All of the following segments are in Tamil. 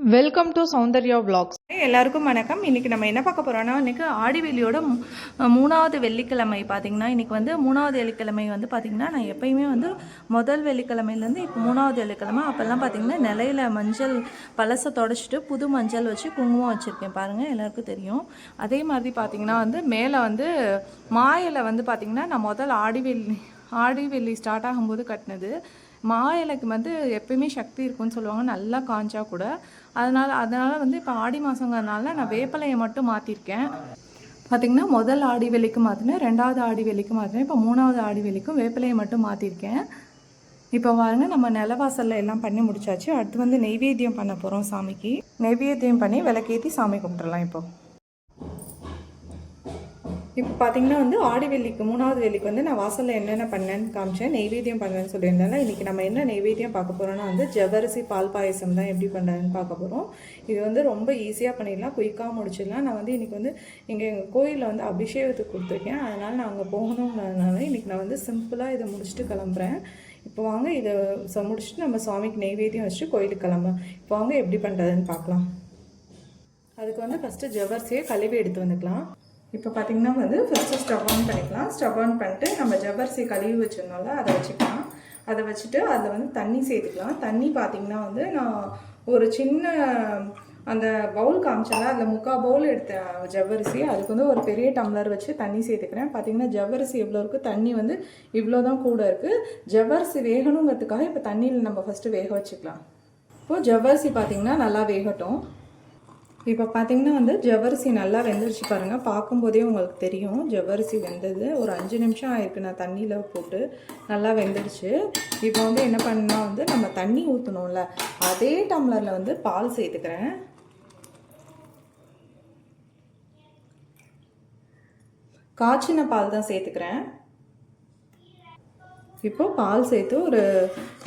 Welcome to Soundarya vlogs. எல்லாருக்கும் வணக்கம். இன்னைக்கு நம்ம என்ன பார்க்க போறோம்னா இன்னைக்கு ஆடி வெள்ளியோட மூணாவது வெள்ளிக்கிழமை பார்த்தீங்கன்னா இன்னைக்கு வந்து மூணாவது வெள்ளிக்கிழமை வந்து பார்த்தீங்கன்னா நான் எப்பயுமே வந்து முதல் வெள்ளிக்கிழமையிலேருந்து இப்போ மூணாவது வெள்ளிக்கிழமை அப்போல்லாம் பார்த்தீங்கன்னா நிலையில மஞ்சள் பழசை தொடச்சிட்டு புது மஞ்சள் வச்சு குங்குமம் வச்சுருக்கேன் பாருங்கள் எல்லாருக்கும் தெரியும். அதே மாதிரி பார்த்தீங்கன்னா வந்து மேலே வந்து மாயில் வந்து பார்த்தீங்கன்னா நான் முதல் ஆடிவெள்ளி ஆடிவெள்ளி ஸ்டார்ட் ஆகும்போது கட்டினது. மா இலைக்கு வந்து எப்பயுமே சக்தி இருக்கும்னு சொல்லுவாங்க நல்லா காஞ்சா கூட. அதனால் அதனால் வந்து இப்போ ஆடி மாதங்கிறதுனால நான் வேப்பிலையை மட்டும் மாற்றிருக்கேன் பார்த்திங்கன்னா முதல் ஆடி வெளிக்கு மாற்றினேன் ரெண்டாவது ஆடி வெளிக்கு மாற்றினேன் இப்போ மூணாவது ஆடி வெளிக்கும் வேப்பிலையை மட்டும் மாற்றிருக்கேன் இப்போ பாருங்க நம்ம நிலவாசலில் எல்லாம் பண்ணி முடிச்சாச்சு. அடுத்து வந்து நெய்வேத்தியம் பண்ண போகிறோம் சாமிக்கு. நெய்வேத்தியம் பண்ணி விளக்கேற்றி சாமி கும்பிட்றலாம் இப்போது இப்போ பார்த்தீங்கன்னா வந்து ஆடி வெள்ளிக்கு மூணாவது வெள்ளிக்கு வந்து நான் வாசலில் என்னென்ன பண்ணேன்னு காமிச்சேன் நெய்வேத்தியம் பண்ணேன்னு சொல்லியிருந்தேன் இன்றைக்கி நம்ம என்ன நெய்வேத்தியம் பார்க்க போகிறோம்னா வந்து ஜவரிசி பால் பாயசம் தான் எப்படி பண்ணுறதுன்னு பார்க்க போகிறோம் இது வந்து ரொம்ப ஈஸியாக பண்ணிடலாம் குயிக்காக முடிச்சிடலாம். நான் வந்து இன்றைக்கி வந்து இங்கே எங்கள் கோயிலில் வந்து அபிஷேகத்துக்கு கொடுத்துருக்கேன். அதனால் நான் அங்கே போகணுங்கிறதுனால இன்றைக்கி நான் வந்து சிம்பிளாக இதை முடிச்சுட்டு கிளம்புறேன். இப்போ வாங்க இதை ச- முடிச்சுட்டு நம்ம சுவாமிக்கு நெய்வேத்தியம் வச்சுட்டு கோயிலுக்கு கிளம்பலாம். இப்போ வாங்க எப்படி பண்ணுறதுன்னு பார்க்கலாம். அதுக்கு வந்து ஃபஸ்ட்டு ஜவ்வரிசியை கழுவி எடுத்து வந்துக்கலாம். இப்போ பார்த்தீங்கன்னா வந்து ஃபஸ்ட்டு ஸ்டவ் ஆன் பண்ணிக்கலாம். ஸ்டவ் ஆன் பண்ணிட்டு நம்ம ஜவ்வரிசி கழுவி வச்சுருந்தோம்ல அதை வச்சுக்கலாம். அதை வச்சுட்டு அதில் வந்து தண்ணி சேர்த்துக்கலாம். தண்ணி பார்த்தீங்கன்னா வந்து நான் ஒரு சின்ன அந்த பவுல் காமிச்சல அதில் முக்கால் பவுல் எடுத்த ஜவ்வரிசி. அதுக்கு வந்து ஒரு பெரிய டம்ளர் வச்சு தண்ணி சேர்த்துக்கிறேன். பார்த்தீங்கன்னா ஜவ்வரிசி எவ்வளோ இருக்குது தண்ணி வந்து இவ்வளோ தான் கூட இருக்குது ஜவ்வரிசி வேகணுங்கிறதுக்காக இப்போ தண்ணியில் நம்ம ஃபஸ்ட்டு வேக வச்சுக்கலாம். இப்போது ஜவ்வரிசி பார்த்திங்கன்னா நல்லா வேகட்டும். இப்போ பார்த்தீங்கன்னா வந்து ஜவ்வரிசி நல்லா வெந்துருச்சு பாருங்கள் பார்க்கும்போதே உங்களுக்கு தெரியும். ஜவ்வரிசி வெந்தது. ஒரு அஞ்சு நிமிஷம் ஆயிருக்கு. நான் தண்ணியில் போட்டு நல்லா வெந்துடுச்சு இப்போ வந்து என்ன பண்ணால் வந்து நம்ம தண்ணி ஊற்றணும்ல அதே டம்ளரில் வந்து பால் சேர்த்துக்கிறேன். காய்ச்சின பால் தான் சேர்த்துக்கிறேன். இப்போது பால் சேர்த்து ஒரு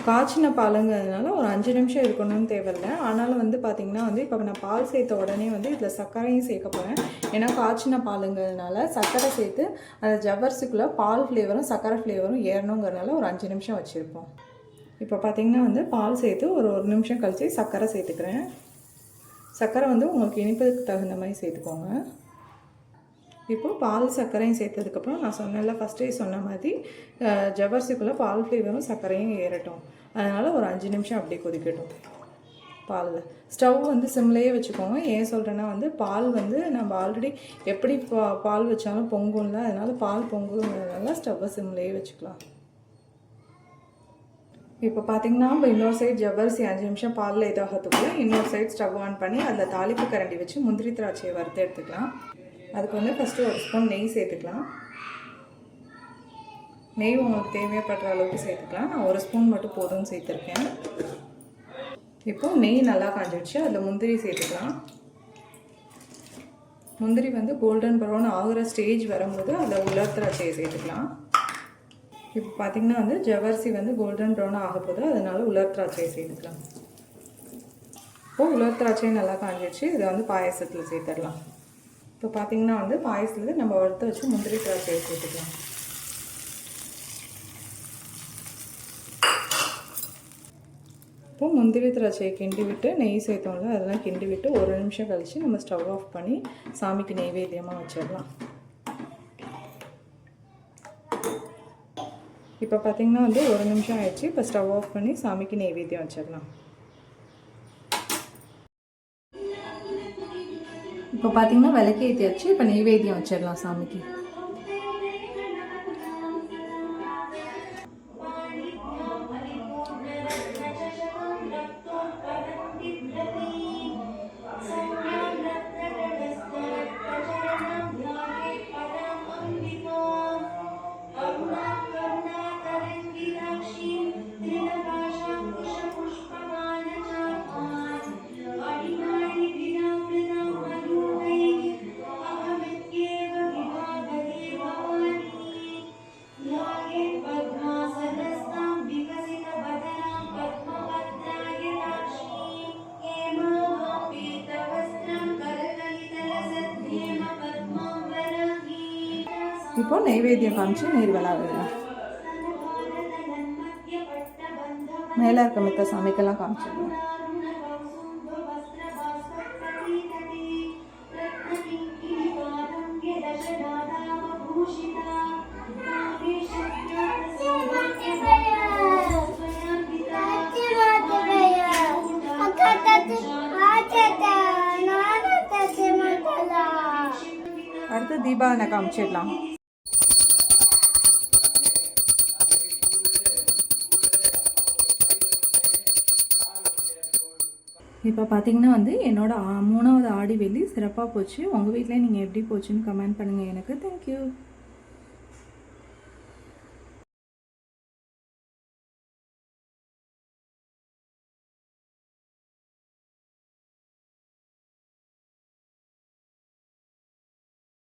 காய்ச்சின பாலுங்கிறதுனால ஒரு அஞ்சு நிமிஷம் இருக்கணும்னு தேவையில்ல. ஆனாலும் வந்து பார்த்திங்கன்னா வந்து இப்போ நான் பால் சேர்த்த உடனே வந்து இதில் சர்க்கரையும் சேர்க்க போகிறேன் ஏன்னா காய்ச்சின பாலுங்கிறதுனால சர்க்கரை சேர்த்து அந்த ஜவ்வரிசிக்குள்ளே பால் ஃப்ளேவரும் சர்க்கரை ஃப்ளேவரும் ஏறணுங்கிறதுனால ஒரு அஞ்சு நிமிஷம் வச்சுருப்போம். இப்போ பார்த்திங்கன்னா வந்து பால் சேர்த்து ஒரு ஒரு நிமிஷம் கழித்து சர்க்கரை சேர்த்துக்கிறேன். சர்க்கரை வந்து உங்களுக்கு இனிப்பதுக்கு தகுந்த மாதிரி சேர்த்துக்கோங்க. இப்போது பால் சர்க்கரையும் சேர்த்ததுக்கப்புறம் நான் சொன்னேன்ல ஃபஸ்ட்டே சொன்ன மாதிரி ஜவ்வரிசிக்குள்ளே பால் ஃப்ளேவரும் சர்க்கரையும் ஏறட்டும். அதனால் ஒரு அஞ்சு நிமிஷம் அப்படியே கொதிக்கட்டும் பாலில். ஸ்டவ் வந்து சிம்லேயே வச்சுக்கோங்க. ஏன் சொல்கிறேன்னா வந்து பால் வந்து நம்ம ஆல்ரெடி எப்படி பா பால் வச்சாலும் பொங்கும்ல அதனால் பால் பொங்குங்கிறதுனால ஸ்டவ்வை சிம்லேயே வச்சுக்கலாம். இப்போ பார்த்தீங்கன்னா நம்ம இன்னொரு சைடு ஜவ்வரிசி அஞ்சு நிமிஷம் பாலில் இதாகிறதுக்குள்ளே இன்னொரு சைடு ஸ்டவ் ஆன் பண்ணி அதில் தாளிப்பு கரண்டி வச்சு முந்திரி திராட்சையை வறுத்து எடுத்துக்கலாம். அதுக்கு வந்து ஃபஸ்ட்டு ஒரு ஸ்பூன் நெய் சேர்த்துக்கலாம். நெய் உங்களுக்கு தேவைப்படுற அளவுக்கு சேர்த்துக்கலாம். நான் ஒரு ஸ்பூன் மட்டும் போதும்னு சேர்த்துருக்கேன். இப்போது நெய் நல்லா காஞ்சிடுச்சு. அதில் முந்திரி சேர்த்துக்கலாம். முந்திரி வந்து கோல்டன் ப்ரௌன் ஆகிற ஸ்டேஜ் வரும்போது அதில் உலர் திராட்சையை சேர்த்துக்கலாம். இப்போ பார்த்தீங்கன்னா வந்து ஜவர்சி வந்து கோல்டன் ப்ரௌன் ஆக போகுது அதனால் உலர் திராட்சையை சேர்த்துக்கலாம். இப்போது உலர் திராட்சையும் நல்லா காஞ்சிடுச்சு. இதை வந்து பாயசத்தில் சேர்த்துடலாம். இப்போ பார்த்தீங்கன்னா வந்து பாயசிலேருந்து நம்ம வறுத்து வச்சு முந்திரி திராட்சையை விட்டுக்கலாம் இப்போ முந்திரி திராட்சையை கிண்டி விட்டு நெய் சேர்த்தோம்ல அதெல்லாம் கிண்டி விட்டு ஒரு நிமிஷம் கழித்து நம்ம ஸ்டவ் ஆஃப் பண்ணி சாமிக்கு நெய்வேத்தியமாக வச்சிடலாம். இப்போ பார்த்தீங்கன்னா வந்து ஒரு நிமிஷம் ஆயிடுச்சு இப்போ ஸ்டவ் ஆஃப் பண்ணி சாமிக்கு நெய்வேத்தியம் வச்சிடலாம். இப்போ பார்த்தீங்கன்னா விளக்கே ஏற்றியாச்சு இப்போ நெய்வேத்தியம் வச்சிடலாம் சாமிக்கு. இப்போ நெய்வேத்தியம் காமிச்சு நீர் விழாவிடலாம் மேலே இருக்க மித்த சாமிக்கெல்லாம் காமிச்சிடலாம். அடுத்து தீபாவளி காமிச்சிடலாம். இப்போ பார்த்தீங்கன்னா வந்து என்னோட மூணாவது ஆடி வெள்ளி சிறப்பாக போச்சு. உங்கள் வீட்டில் நீங்கள் எப்படி போச்சுன்னு கமெண்ட் பண்ணுங்கள் எனக்கு. தேங்க்யூ